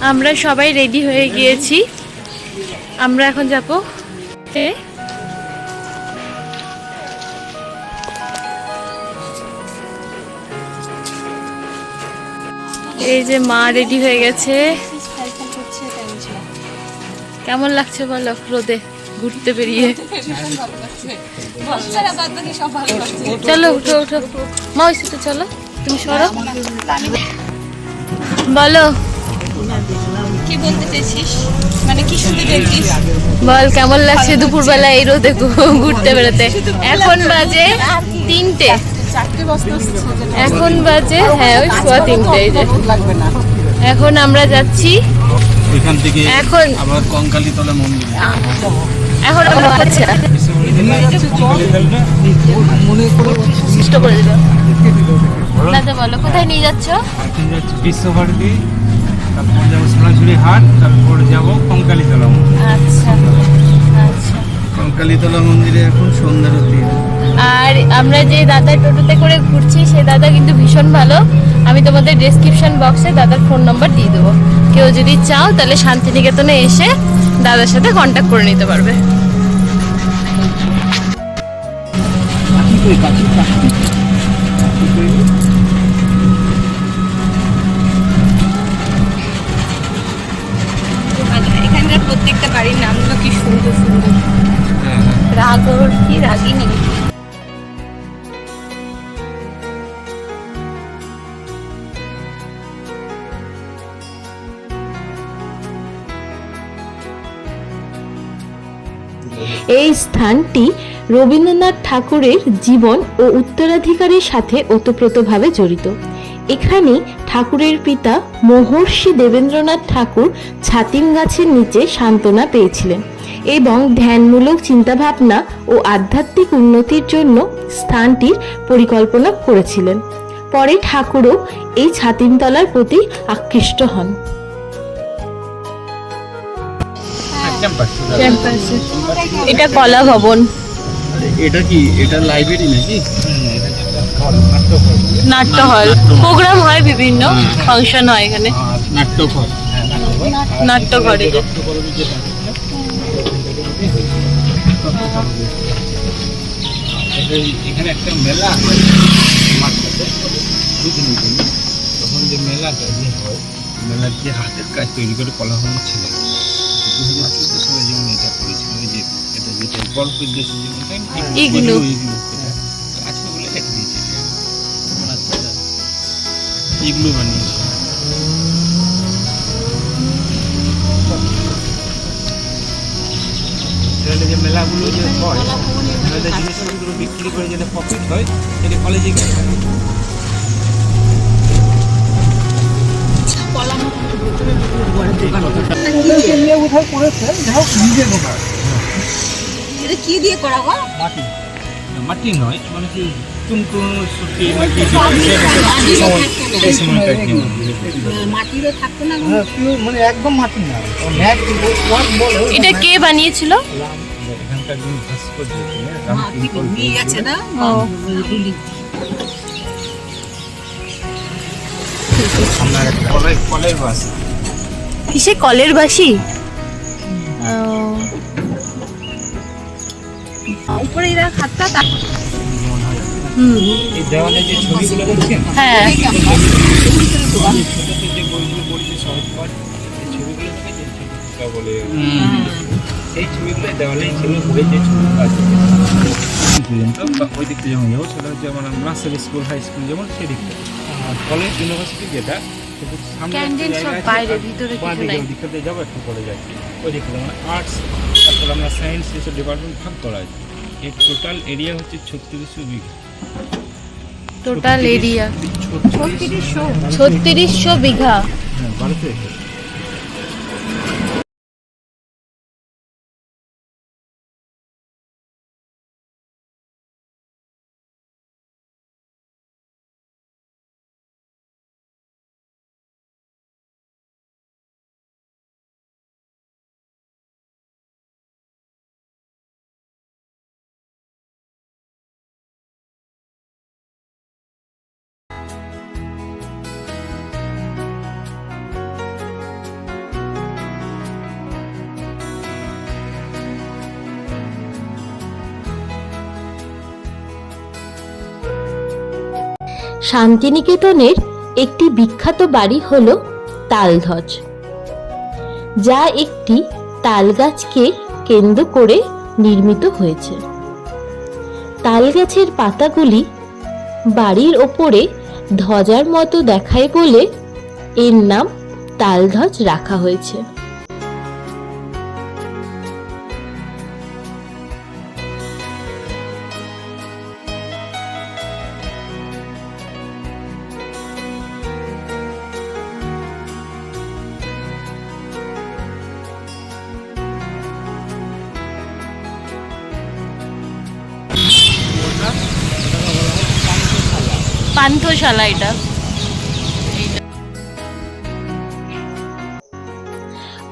আমরা সবাই রেডি হয়ে গিয়েছি। আমরা এখন যাব। এই যে মা রেডি হয়ে গেছে। কেমন লাগছে বলো, রোদে ঘুরতে বেরিয়ে? চলো, উঠো উঠো। মা, ওই চলো। তুমি সরো। বলো। কি বলতে চাইছিস? মানে কি শুনতে চাইছিস? বল কেমন লাগছে দুপুরবেলা এই রোদে ঘুরতে বেরোতে এখন বাজে তিনটে। এখন বাজে হ্যাঁ ওই সোয়া তিনটে এই যে। এখন আমরা যাচ্ছি। এখান থেকে এখন আবার কঙ্কালীতলা মন্দির। এখন আমরা চেষ্ট করে দিল দাদা বলো কোথায় নিয়ে যাচ্ছ বিশ্বভারতী। তারপর যাব সোনাঝুরি হাট তারপর যাব কঙ্কালীতলা মন্দির। আচ্ছা আচ্ছা। কঙ্কালীতলা মন্দিরে এখন সন্ধ্যারতি আর আমরা যে দাদা টোটোতে করে ঘুরছি সে দাদা কিন্তু ভীষণ ভালো। আমি তোমাদের ডেসক্রিপশন বক্সে দাদার ফোন নাম্বার দিয়ে দেবো। কেউ যদি চাও তাহলে শান্তিনিকেতনে এসে দাদার সাথে কন্ট্যাক্ট করে নিতে পারবে। এখানকার প্রত্যেকটা বাড়ির নামগুলো কি সুন্দর সুন্দর। রাগর কি রাগিনী? এই স্থানটি রবীন্দ্রনাথ ঠাকুরের জীবন ও উত্তরাধিকারের সাথে ওতপ্রোতভাবে জড়িত। এখানে ঠাকুরের পিতা মহর্ষি দেবেন্দ্রনাথ ঠাকুর ছাতিম গাছের নিচে সান্ত্বনা পেয়েছিলেন এবং ধ্যানমূলক চিন্তাভাবনা ও আধ্যাত্মিক উন্নতির জন্য স্থানটির পরিকল্পনা করেছিলেন। পরে ঠাকুরও এই ছাতিমতলার প্রতি আকৃষ্ট হন। এটা কলা ভবন এটা কি? এটা লাইব্রেরি নাকি? নাট্য হল প্রোগ্রাম হয় বিভিন্ন ফাংশন হয় এখানে। নাট্যঘর। নাট্যঘরে। এখানে একটা মেলা হয়। দুদিনের জন্য তখন যে মেলাটা যে হয় মেলার যে হাতের কাজ তৈরি করে কলাভবন ছিল যেটা গল্পের দেশে। আছে বলে রেখে দিয়েছে আচ্ছা ইগলু বানিয়েছে। যে মেলাগুলো যে হয় মেলাতে জিনিসপত্র বিক্রি করে যেটা প্রফিট হয় সেটা কলেজে গিয়ে হয়। এটা কি দিয়ে করা গো? মাটি মাটি নয় মানে কি টুনটুন সুতি মাটি সেই সময়টা কি মাটিরও থাকতো না মানে একদম মাটি না। এটা কে বানিয়েছিল? এখানকার যিনি ভাস্কর্য হ্যাঁ, নিয়ে গেছে না? কিসে কলের বাসি? এই ছবিগুলো দেখেছেন? ছোটটা বলে সেই ছবিগুলো দেওয়ালেই ছিল বই যে ছবি। আছে পর্যন্ত ওই দিকটা যেমন যাব সেটা হচ্ছে আমার নার্সারি স্কুল হাই স্কুল যেমন আর কলেজ ইউনিভার্সিটি যেটা সামনে একটা। ওই দিকটাতে যাব একটু কলেজ আছে ওই দিকটা মানে আর্টস তারপর আমরা সায়েন্স ডিপার্টমেন্ট ভাগ করা আছে। এর টোটাল এরিয়া হচ্ছে ছত্রিশশো বিঘা। টোটাল এরিয়া ছত্রিশশো? ছত্রিশশো বিঘা? হ্যাঁ বারোশো একর। শান্তিনিকেতনের একটি বিখ্যাত বাড়ি হল তালধ্বজ, যা একটি তালগাছকে কেন্দ্র করে নির্মিত হয়েছে। তালগাছের পাতাগুলি বাড়ির ওপরে ধ্বজার মতো দেখায় বলে এর নাম তালধ্বজ রাখা হয়েছে। পান্থশালা এটা।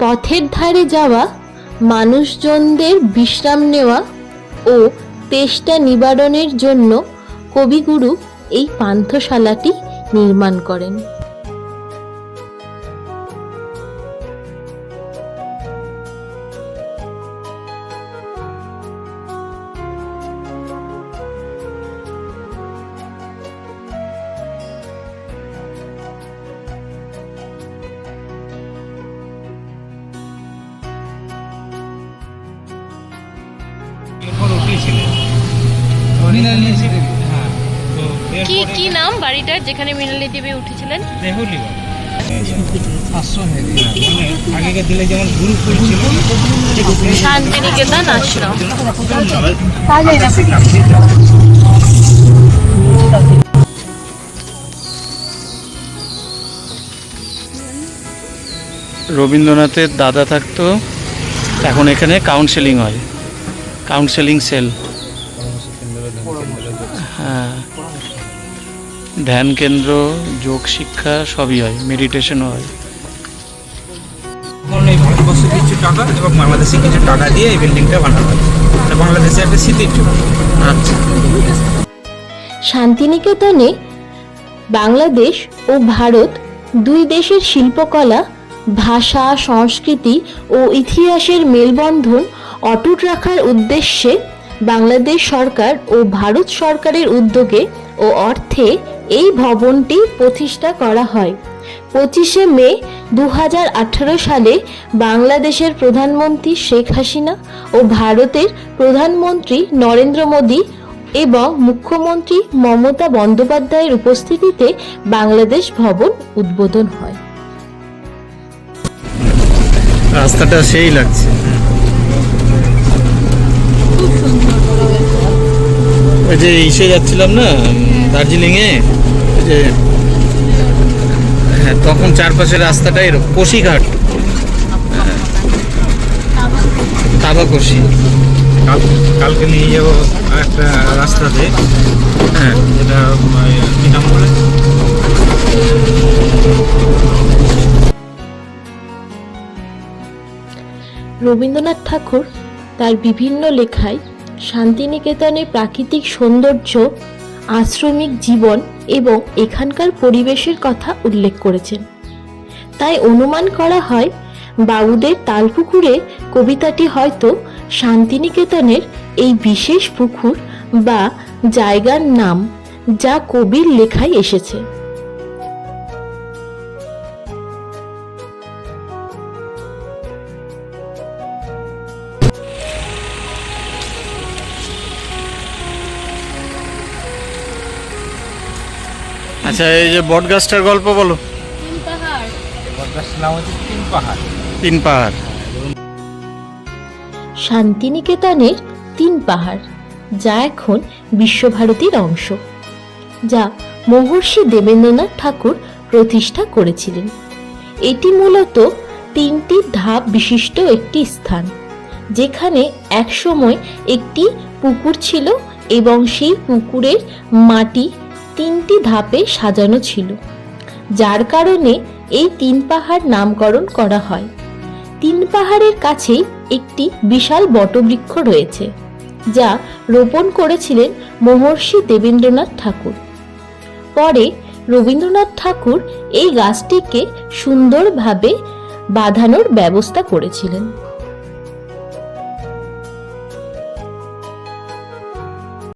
পথের ধারে যাওয়া, মানুষজনদের বিশ্রাম নেওয়া ও তেষ্টা নিবারণের জন্য কবিগুরু এই পান্থশালাটি নির্মাণ করেন। মৃণালিনী দেবী। হ্যাঁ তো কি কি নাম বাড়িটার যেখানে মৃণালী দেবী উঠেছিলেন? দেহলি মানে আগেকার দিনে যেমন গুরুকুল ছিল শান্তিনিকেতন আশ্রম। রবীন্দ্রনাথের দাদা থাকতো এখন এখানে কাউন্সেলিং হয়। কাউন্সেলিং সেল ধ্যান কেন্দ্র যোগ শিক্ষা সবই হয় মেডিটেশনও হয়। কিছু টাকা এবং বাংলাদেশে কিছু টাকা দিয়ে এই বিল্ডিংটা বানানো হয় বাংলাদেশে একটা স্মৃতির আচ্ছা। শান্তিনিকেতনে বাংলাদেশ ও ভারত দুই দেশের শিল্পকলা ভাষা সংস্কৃতি ও ইতিহাসের মেলবন্ধন অটুট রাখার উদ্দেশ্যে বাংলাদেশ সরকার ও ভারত সরকারের উদ্যোগে ও অর্থে এই ভবনটি প্রতিষ্ঠা করা হয়। পঁচিশে মে দু হাজার আঠারো সালে বাংলাদেশের প্রধানমন্ত্রী শেখ হাসিনা ও ভারতের প্রধানমন্ত্রী নরেন্দ্র মোদী এবং মুখ্যমন্ত্রী মমতা বন্দ্যোপাধ্যায়ের উপস্থিতিতে বাংলাদেশ ভবন উদ্বোধন হয়। রাস্তাটা সেই লাগছে। ওই যে ইসে যাচ্ছিলাম না দার্জিলিংয়ে যে হ্যাঁ তখন চারপাশের রাস্তাটা এরকম কোশিঘাট। হ্যাঁ। তাবাকশি। কালকে নিয়ে যাব একটা রাস্তাতে হ্যাঁ। যেটা উম, নাম বলে রবীন্দ্রনাথ ঠাকুর তার বিভিন্ন লেখায় শান্তিনিকেতনের প্রাকৃতিক সৌন্দর্য আশ্রমিক জীবন এবং এখানকার পরিবেশের কথা উল্লেখ করেছেন। তাই অনুমান করা হয় বাবুদের তালপুকুরে কবিতাটি হয়তো শান্তিনিকেতনের এই বিশেষ পুকুর বা জায়গার নাম যা কবির লেখায় এসেছে। আচ্ছা এই যে বট গাছটার গল্প বলো। বটগাছ নাম হচ্ছে তিন পাহাড়। তিন পাহাড়। শান্তিনিকেতনের তিন পাহাড় যা এখন বিশ্বভারতীর অংশ যা মহর্ষি দেবেন্দ্রনাথ ঠাকুর প্রতিষ্ঠা করেছিলেন। এটি মূলত তিনটি ধাপ বিশিষ্ট একটি স্থান যেখানে একসময় একটি পুকুর ছিল এবং সেই পুকুরের মাটি তিনটি ধাপে সাজানো ছিল, যার কারণে এই তিন পাহাড় নামকরণ করা হয়। তিন পাহাড়ের কাছেই একটি বিশাল বটবৃক্ষ রয়েছে, যা রোপণ করেছিলেন মহর্ষি দেবেন্দ্রনাথ ঠাকুর। পরে রবীন্দ্রনাথ ঠাকুর এই গাছটিকে সুন্দরভাবে বাঁধানোর ব্যবস্থা করেছিলেন।